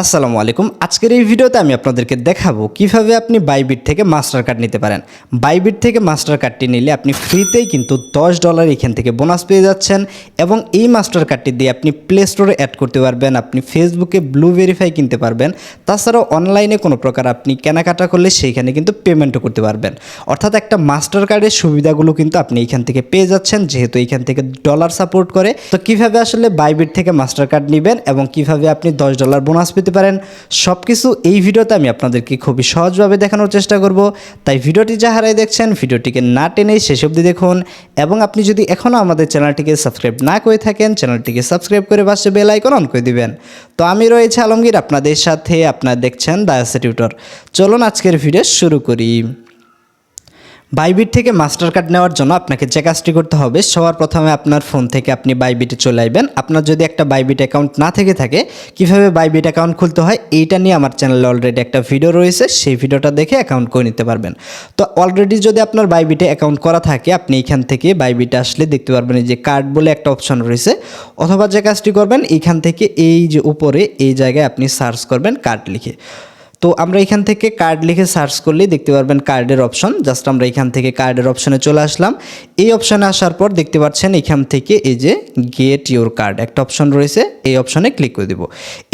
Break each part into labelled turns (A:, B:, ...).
A: আসসালামু আলাইকুম। আজকের এই ভিডিওতে আমি আপনাদেরকে দেখাবো কীভাবে আপনি বাইবিট থেকে মাস্টার কার্ড নিতে পারেন। বাইবিট থেকে মাস্টার কার্ডটি নিলে আপনি ফ্রিতেই কিন্তু দশ ডলার এখান থেকে বোনাস পেয়ে যাচ্ছেন এবং এই মাস্টার কার্ডটি দিয়ে আপনি প্লে স্টোরে অ্যাড করতে পারবেন, আপনি ফেসবুকে ব্লু ভেরিফাই কিনতে পারবেন। তাছাড়াও অনলাইনে কোনো প্রকার আপনি কেনাকাটা করলে সেইখানে কিন্তু পেমেন্টও করতে পারবেন। অর্থাৎ একটা মাস্টার কার্ডের সুবিধাগুলো কিন্তু আপনি এখান থেকে পেয়ে যাচ্ছেন, যেহেতু এখান থেকে ডলার সাপোর্ট করে। তো কীভাবে আসলে বাইবিট থেকে মাস্টার কার্ড নেবেন এবং কীভাবে আপনি দশ ডলার বোনাস পেতে পারেন। সব কিছু এই ভিডিওতে আমি আপনাদেরকে খুবই সহজভাবে দেখানোর চেষ্টা করব। তাই ভিডিওটি যাহারাই দেখছেন, ভিডিওটিকে না টেনে শেষ অবধি দেখুন এবং আপনি যদি এখনও আমাদের চ্যানেলটিকে সাবস্ক্রাইব না করে থাকেন, চ্যানেলটিকে সাবস্ক্রাইব করে পাশে বেল আইকন অন করে দিবেন। তো আমি রয়েছে আলমগীর, আপনাদের সাথে আপনারা দেখছেন দায়াসা টিউটর চলুন আজকের ভিডিও শুরু করি। বাইবিট থেকে মাস্টার কার্ড নেওয়ার জন্য আপনাকে যে কাজটি করতে হবে, সবার প্রথমে আপনার ফোন থেকে আপনি বাইবিটে চলে আসবেন। আপনার যদি একটা বাইবিট অ্যাকাউন্ট না থেকে থাকে, কীভাবে বাইবিট অ্যাকাউন্ট খুলতে হয়, এইটা নিয়ে আমার চ্যানেলে অলরেডি একটা ভিডিও রয়েছে, সেই ভিডিওটা দেখে অ্যাকাউন্ট করে নিতে পারবেন। তো অলরেডি যদি আপনার বাইবিটে অ্যাকাউন্ট করা থাকে, আপনি এখান থেকে বাইবিটে আসলে দেখতে পারবেন যে কার্ড বলে একটা অপশন রয়েছে। অথবা যে কাজটি করবেন, এইখান থেকে এই যে উপরে, এই জায়গায় আপনি সার্চ করবেন কার্ড লিখে। তো আমরা এখান থেকে কার্ড লিখে সার্চ করলেই দেখতে পারবেন কার্ডের অপশন জাস্ট আমরা এখান থেকে কার্ডের অপশনে চলে আসলাম। এই অপশানে আসার পর দেখতে পাচ্ছেন এখান থেকে এই যে গেট ইউর কার্ড একটা অপশন রয়েছে। এই অপশনে ক্লিক করে দিব।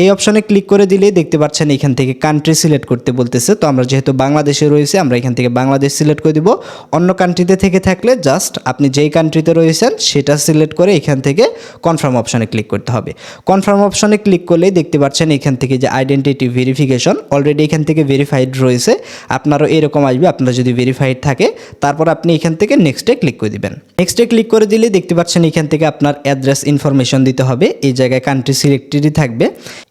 A: এই অপশনে ক্লিক করে দিলেই দেখতে পাচ্ছেন এখান থেকে কান্ট্রি সিলেক্ট করতে বলতেছে। তো আমরা যেহেতু বাংলাদেশে রয়েছে, আমরা এখান থেকে বাংলাদেশ সিলেক্ট করে দিব। অন্য কান্ট্রিতে থেকে থাকলে জাস্ট আপনি যেই কান্ট্রিতে রয়েছেন, সেটা সিলেক্ট করে এখান থেকে কনফার্ম অপশনে ক্লিক করতে হবে। কনফার্ম অপশনে ক্লিক করলেই দেখতে পাচ্ছেন এখান থেকে যে আইডেন্টিটি ভেরিফিকেশন অলরেডি এখান থেকে ভেরিফাইড রয়েছে। আপনারও এরকম আসবে, আপনার যদি ভেরিফাইড থাকে, তারপর আপনি এখান থেকে নেক্সটে ক্লিক করে দিবেন। নেক্সটে ক্লিক করে দিলে দেখতে পাচ্ছেন এখান থেকে আপনার অ্যাড্রেস ইনফরমেশন দিতে হবে। এই জায়গায় কান্ট্রি সিলেক্টেডই থাকবে।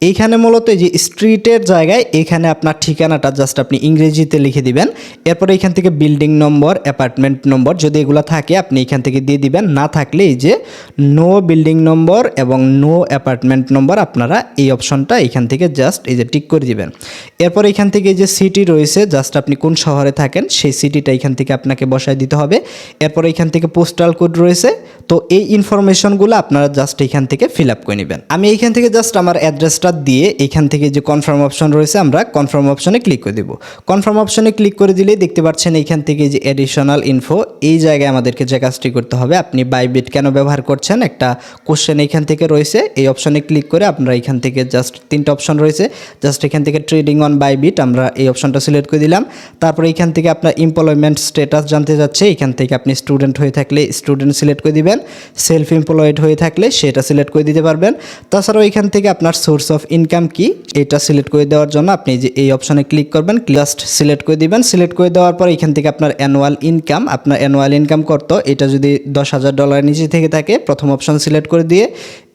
A: এইখানে মূলত এই যে স্ট্রিটের জায়গায় এখানে আপনার ঠিকানাটা জাস্ট আপনি ইংরেজিতে লিখে দিবেন। এরপর এখান থেকে বিল্ডিং নম্বর অ্যাপার্টমেন্ট নম্বর যদি এগুলো থাকে, আপনি এখান থেকে দিয়ে দিবেন। না থাকলে এই যে নো বিল্ডিং নম্বর এবং নো অ্যাপার্টমেন্ট নম্বর আপনারা এই অপশনটা এখান থেকে জাস্ট এই যে টিক করে দিবেন। এরপর এখান থেকে যে সিটি রয়েছে জাস্ট আপনি কোন শহরে থাকেন, সেই সিটিটা এখান থেকে আপনাকে বসায় দিতে হবে। এরপর এখান থেকে পোস্টাল কোড রয়েছে তো এই ইনফরমেশনগুলো আপনারা জাস্ট এখান থেকে ফিল আপ করে নেবেন। আমি এইখান থেকে জাস্ট আমার অ্যাড্রেসটা দিয়ে এখান থেকে যে কনফার্ম অপশন রয়েছে, আমরা কনফার্ম অপশনে ক্লিক করে দেবো। কনফার্ম অপশনে ক্লিক করে দিলেই দেখতে পাচ্ছেন এইখান থেকে যে অ্যাডিশনাল ইনফো এই জায়গায় আমাদেরকে যে কাজটি করতে হবে, আপনি বাইবিট কেন ব্যবহার করছেন? একটা কোশ্চেন এখান থেকে রয়েছে, এই অপশনে ক্লিক করে আপনারা এখান থেকে জাস্ট তিনটা অপশন রয়েছে। জাস্ট এখান থেকে ট্রেডিং অন বাইবিট আমরা এই অপশনটা সিলেক্ট করে দিলাম। তারপরে এখান থেকে আপনার এমপ্লয়মেন্ট স্ট্যাটাস জানতে যাচ্ছে, এখান থেকে আপনি স্টুডেন্ট হয়ে থাকলে স্টুডেন্ট সিলেক্ট করে দিবেন। সেলফ এমপ্লয়েড হয়ে থাকলে সেটা সিলেক্ট করে দিতে পারবেন। তাছাড়াও এখান থেকে আপনার সোর্স অফ ইনকাম কি, এটা সিলেক্ট করে দেওয়ার জন্য আপনি যে এই অপশনে ক্লিক করবেন জাস্ট সিলেক্ট করে দিবেন। সিলেক্ট করে দেওয়ার পর এখান থেকে আপনার অ্যানুয়াল ইনকাম আপনার অ্যানুয়াল ইনকাম করতো। এটা যদি দশ হাজার ডলার নিচে থেকে থাকে, প্রথম অপশন সিলেক্ট করে দিয়ে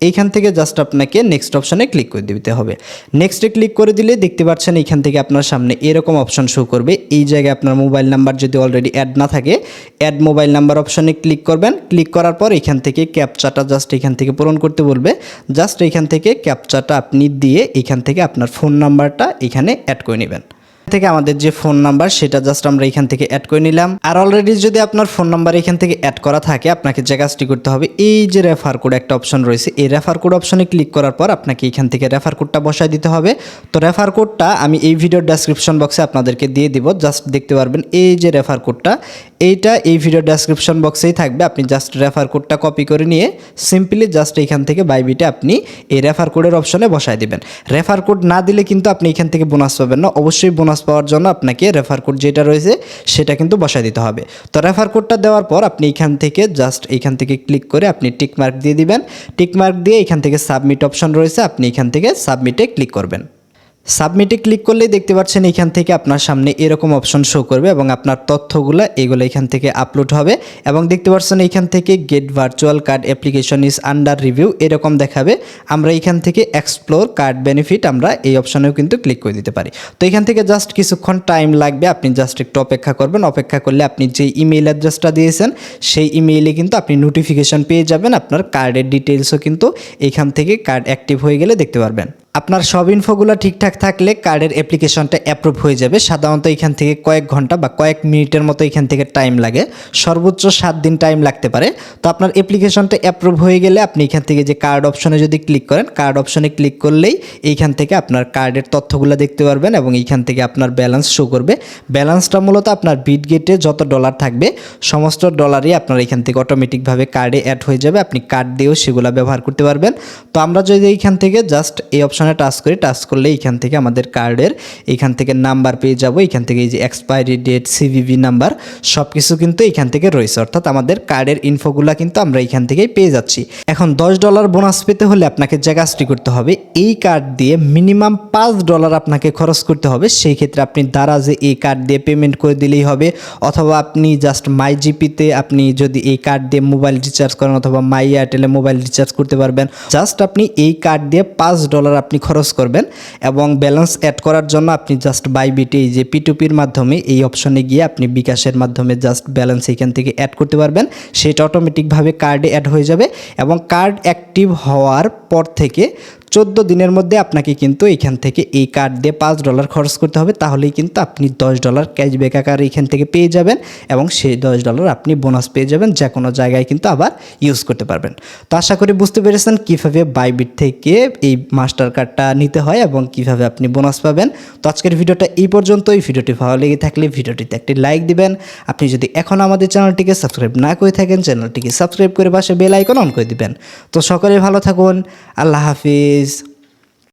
A: এইখান থেকে জাস্ট আপনাকে নেক্সট অপশানে ক্লিক করে দিতে হবে। নেক্সটে ক্লিক করে দিলে দেখতে পাচ্ছেন এইখান থেকে আপনার সামনে এরকম অপশন শো করবে। এই জায়গায় আপনার মোবাইল নাম্বার যদি অলরেডি অ্যাড না থাকে অ্যাড মোবাইল নাম্বার অপশানে ক্লিক করবেন। ক্লিক করার পর এখান থেকে ক্যাপচাটা জাস্ট এখান থেকে পূরণ করতে বলবে। জাস্ট এখান থেকে ক্যাপচাটা আপনি দিয়ে এখান থেকে আপনার ফোন নাম্বারটা এখানে অ্যাড করে নেবেন। থেকে আমাদের যে ফোন নাম্বার, সেটা জাস্ট আমরা এখান থেকে অ্যাড করে নিলাম। আর অলরেডি যদি আপনার ফোন নাম্বার এখান থেকে অ্যাড করা থাকে, আপনাকে যে কাজটি করতে হবে, এই যে রেফার কোড একটা অপশন রয়েছে, এই রেফার কোড অপশনে ক্লিক করার পর আপনাকে এখান থেকে রেফার কোডটা বসায় দিতে হবে। তো রেফার কোডটা আমি এই ভিডিওর ডেসক্রিপশন বক্সে আপনাদেরকে দিয়ে দিব জাস্ট দেখতে পারবেন এই যে রেফার কোডটা এইটা এই ভিডিও ডেসক্রিপশন বক্সেই থাকবে, আপনি জাস্ট রেফার কোডটা কপি করে নিয়ে সিম্পলি জাস্ট এখান থেকে বাইবিটে আপনি এই রেফার কোডের অপশনে বসায় দিবেন। রেফার কোড না দিলে কিন্তু আপনি এখান থেকে বোনাস পাবেন না। অবশ্যই বোনাস পাওয়ার জন্য আপনাকে রেফার কোড যেটা রয়েছে সেটা কিন্তু বসায় দিতে হবে। তো রেফার কোডটা দেওয়ার পর আপনি এখান থেকে জাস্ট এখান থেকে ক্লিক করে আপনি টিক মার্ক দিয়ে দিবেন। টিক মার্ক দিয়ে এখান থেকে সাবমিট অপশন রয়েছে, আপনি এখান থেকে সাবমিটে ক্লিক করবেন। সাবমিটে ক্লিক করলেই দেখতে পাচ্ছেন এখান থেকে আপনার সামনে এরকম অপশন শো করবে এবং আপনার তথ্যগুলো এগুলো এখান থেকে আপলোড হবে এবং দেখতে পাচ্ছেন এখান থেকে get virtual card application is under review এরকম দেখাবে। আমরা এখান থেকে এক্সপ্লোর কার্ড বেনিফিট আমরা এই অপশনেও কিন্তু ক্লিক করে দিতে পারি। তো এখান থেকে জাস্ট কিছুক্ষণ টাইম লাগবে, আপনি জাস্ট একটু অপেক্ষা করবেন। অপেক্ষা করলে আপনি যে ইমেইল অ্যাড্রেসটা দিয়েছেন, সেই ইমেইলে কিন্তু আপনি নোটিফিকেশন পেয়ে যাবেন, আপনার কার্ডের ডিটেলসও কিন্তু এখান থেকে কার্ড অ্যাক্টিভ হয়ে গেলে দেখতে পারবেন। আপনার সব ইনফোগুলো ঠিকঠাক থাকলে কার্ডের অ্যাপ্লিকেশনটা অ্যাপ্রুভ হয়ে যাবে। সাধারণত এখান থেকে কয়েক ঘণ্টা বা কয়েক মিনিটের মতো এখান থেকে টাইম লাগে। সর্বোচ্চ সাত দিন টাইম লাগতে পারে। তো আপনার অ্যাপ্লিকেশনটা অ্যাপ্রুভ হয়ে গেলে আপনি এখান থেকে যে কার্ড অপশনে যদি ক্লিক করেন কার্ড অপশনে ক্লিক করলেই এইখান থেকে আপনার কার্ডের তথ্যগুলো দেখতে পারবেন এবং এইখান থেকে আপনার ব্যালেন্স শো করবে। ব্যালেন্সটা মূলত আপনার বিটগেটে যত ডলার থাকবে, সমস্ত ডলারই আপনার এখান থেকে অটোমেটিকভাবে কার্ডে অ্যাড হয়ে যাবে। আপনি কার্ড দিয়েও সেগুলো ব্যবহার করতে পারবেন। তো আমরা যদি এইখান থেকে জাস্ট এই অপশনে টাচ করি, টাচ করলে এইখান থেকে আমাদের কার্ডের এইখান থেকে নাম্বার পেয়ে যাব। এইখান থেকে এই যে এক্সপায়ারি ডেট সিভিভি নাম্বার সব কিছু কিন্তু এইখান থেকে রয়েছে। অর্থাৎ আমাদের কার্ডের ইনফোগুলো কিন্তু আমরা এইখান থেকেই পেয়ে যাচ্ছি। এখন দশ ডলার বোনাস পেতে হলে আপনাকে যে কাজটি করতে হবে, এই কার্ড দিয়ে মিনিমাম পাঁচ ডলার আপনাকে খরচ করতে হবে। সেই ক্ষেত্রে আপনি দারাজে এই কার্ড দিয়ে পেমেন্ট করে দিলেই হবে, অথবা আপনি জাস্ট মাই জিপিতে আপনি যদি এই কার্ড দিয়ে মোবাইল রিচার্জ করেন, অথবা মাই এয়ারটেলে মোবাইল রিচার্জ করতে পারবেন। জাস্ট আপনি এই কার্ড দিয়ে পাঁচ ডলার আপনি খরচ করবেন এবং ব্যালেন্স অ্যাড করার জন্য আপনি জাস্ট বাইবিটে এই যে পিটুপির মাধ্যমে এই অপশনে গিয়ে আপনি বিকাশের মাধ্যমে জাস্ট ব্যালেন্স এখান থেকে অ্যাড করতে পারবেন। সেটা অটোমেটিকভাবে কার্ডে অ্যাড হয়ে যাবে এবং কার্ড অ্যাক্টিভ হওয়ার পর থেকে চোদ্দ দিনের মধ্যে আপনাকে কিন্তু এখান থেকে এই কার্ড দিয়ে পাঁচ ডলার খরচ করতে হবে। তাহলেই কিন্তু আপনি দশ ডলার ক্যাশব্যাক আকারে এখান থেকে পেয়ে যাবেন এবং সেই দশ ডলার আপনি বোনাস পেয়ে যাবেন, যে কোনো জায়গায় কিন্তু আবার ইউজ করতে পারবেন। তো আশা করি বুঝতে পেরেছেন কীভাবে বাইবিট থেকে এই মাস্টার কার্ডটা নিতে হয় এবং কীভাবে আপনি বোনাস পাবেন। তো আজকের ভিডিওটা এই পর্যন্ত এই ভিডিওটি ভালো লেগে থাকলে ভিডিওটিতে একটি লাইক দিবেন। আপনি যদি এখন আমাদের চ্যানেলটিকে সাবস্ক্রাইব না করে থাকেন, চ্যানেলটিকে সাবস্ক্রাইব করে পাশে বেল আইকন অন করে দিবেন। তো সকলে ভালো থাকুন। আল্লাহ হাফিজ। vocês.